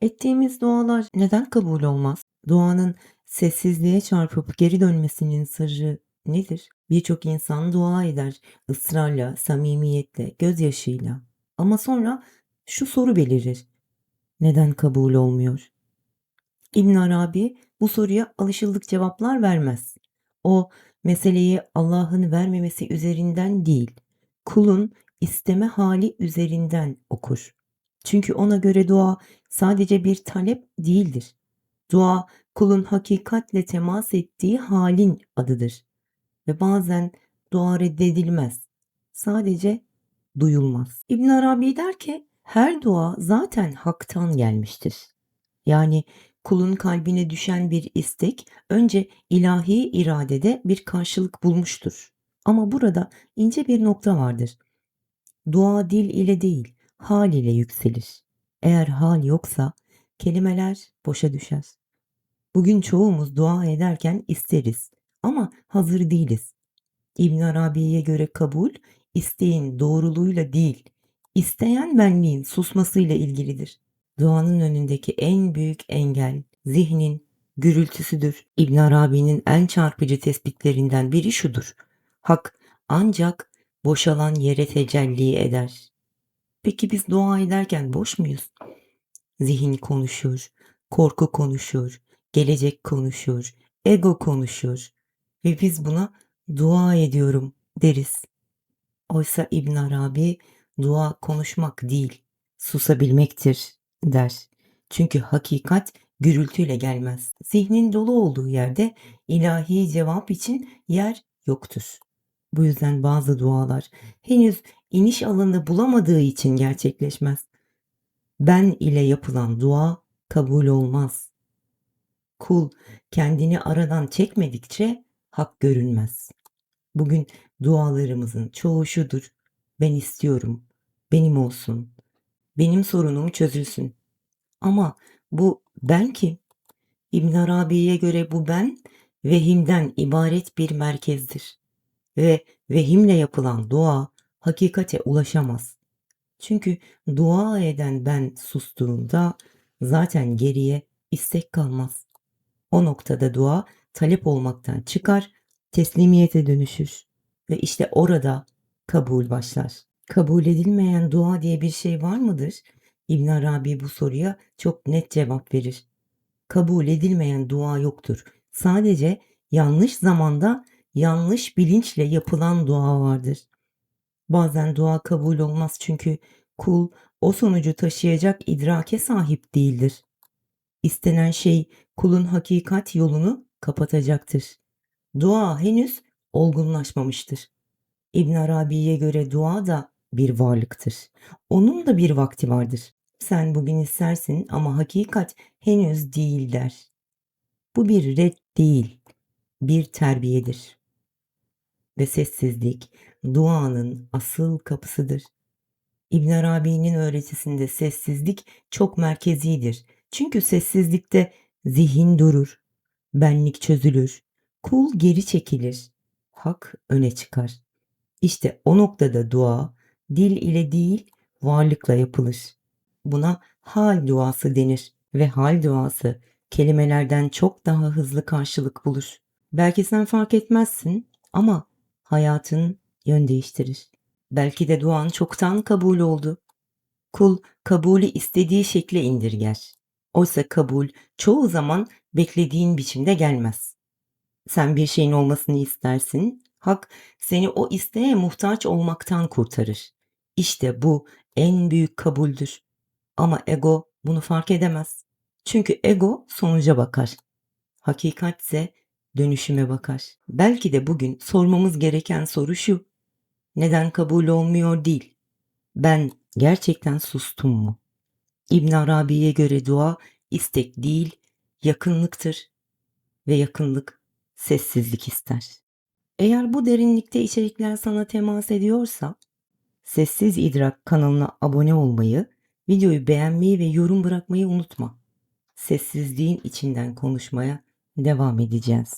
Ettiğimiz dualar neden kabul olmaz? Duanın sessizliğe çarpıp geri dönmesinin sırrı nedir? Birçok insan dua eder ısrarla, samimiyetle, gözyaşıyla. Ama sonra şu soru belirir. Neden kabul olmuyor? İbn Arabi bu soruya alışıldık cevaplar vermez. O meseleyi Allah'ın vermemesi üzerinden değil, kulun isteme hali üzerinden okur. Çünkü ona göre dua sadece bir talep değildir. Dua kulun hakikatle temas ettiği halin adıdır. Ve bazen dua reddedilmez. Sadece duyulmaz. İbn Arabi der ki her dua zaten haktan gelmiştir. Yani kulun kalbine düşen bir istek önce ilahi iradede bir karşılık bulmuştur. Ama burada ince bir nokta vardır. Dua dil ile değil, hal ile yükselir. Eğer hal yoksa kelimeler boşa düşer. Bugün çoğumuz dua ederken isteriz ama hazır değiliz. İbn Arabi'ye göre kabul isteğin doğruluğuyla değil, isteyen benliğin susmasıyla ilgilidir. Duanın önündeki en büyük engel zihnin gürültüsüdür. İbn Arabi'nin en çarpıcı tespitlerinden biri şudur. Hak ancak boşalan yere tecelli eder. Peki biz dua ederken boş muyuz? Zihin konuşur, korku konuşur, gelecek konuşur, ego konuşur ve biz buna dua ediyorum deriz. Oysa İbn Arabi dua konuşmak değil, susabilmektir der. Çünkü hakikat gürültüyle gelmez. Zihnin dolu olduğu yerde ilahi cevap için yer yoktur. Bu yüzden bazı dualar henüz iniş alanı bulamadığı için gerçekleşmez. Ben ile yapılan dua kabul olmaz. Kul kendini aradan çekmedikçe hak görünmez. Bugün dualarımızın çoğu şudur. Ben istiyorum, benim olsun, benim sorunum çözülsün. Ama bu ben kim? İbn Arabi'ye göre bu ben vehimden ibaret bir merkezdir. Ve vehimle yapılan dua hakikate ulaşamaz. Çünkü dua eden ben sustuğunda zaten geriye istek kalmaz. O noktada dua talep olmaktan çıkar, teslimiyete dönüşür ve işte orada kabul başlar. Kabul edilmeyen dua diye bir şey var mıdır? İbn Arabi bu soruya çok net cevap verir. Kabul edilmeyen dua yoktur. Sadece yanlış zamanda yanlış bilinçle yapılan dua vardır. Bazen dua kabul olmaz çünkü kul o sonucu taşıyacak idrake sahip değildir. İstenen şey kulun hakikat yolunu kapatacaktır. Dua henüz olgunlaşmamıştır. İbn Arabi'ye göre dua da bir varlıktır. Onun da bir vakti vardır. Sen bugün istersin ama hakikat henüz değil der. Bu bir red değil, bir terbiyedir. Ve sessizlik duanın asıl kapısıdır. İbn Arabi'nin öğretisinde sessizlik çok merkezidir. Çünkü sessizlikte zihin durur, benlik çözülür, kul geri çekilir, hak öne çıkar. İşte o noktada dua dil ile değil varlıkla yapılır. Buna hal duası denir ve hal duası kelimelerden çok daha hızlı karşılık bulur. Belki sen fark etmezsin ama hayatın yön değiştirir. Belki de duan çoktan kabul oldu. Kul kabulü istediği şekle indirger. Oysa kabul çoğu zaman beklediğin biçimde gelmez. Sen bir şeyin olmasını istersin, hak seni o isteğe muhtaç olmaktan kurtarır. İşte bu en büyük kabuldür. Ama ego bunu fark edemez. Çünkü ego sonuca bakar. Hakikat ise dönüşüme bakar. Belki de bugün sormamız gereken soru şu. Neden kabul olmuyor değil. Ben gerçekten sustum mu? İbn Arabi'ye göre dua istek değil, yakınlıktır ve yakınlık sessizlik ister. Eğer bu derinlikte içerikler sana temas ediyorsa, Sessiz İdrak kanalına abone olmayı, videoyu beğenmeyi ve yorum bırakmayı unutma. Sessizliğin içinden konuşmaya devam edeceğiz.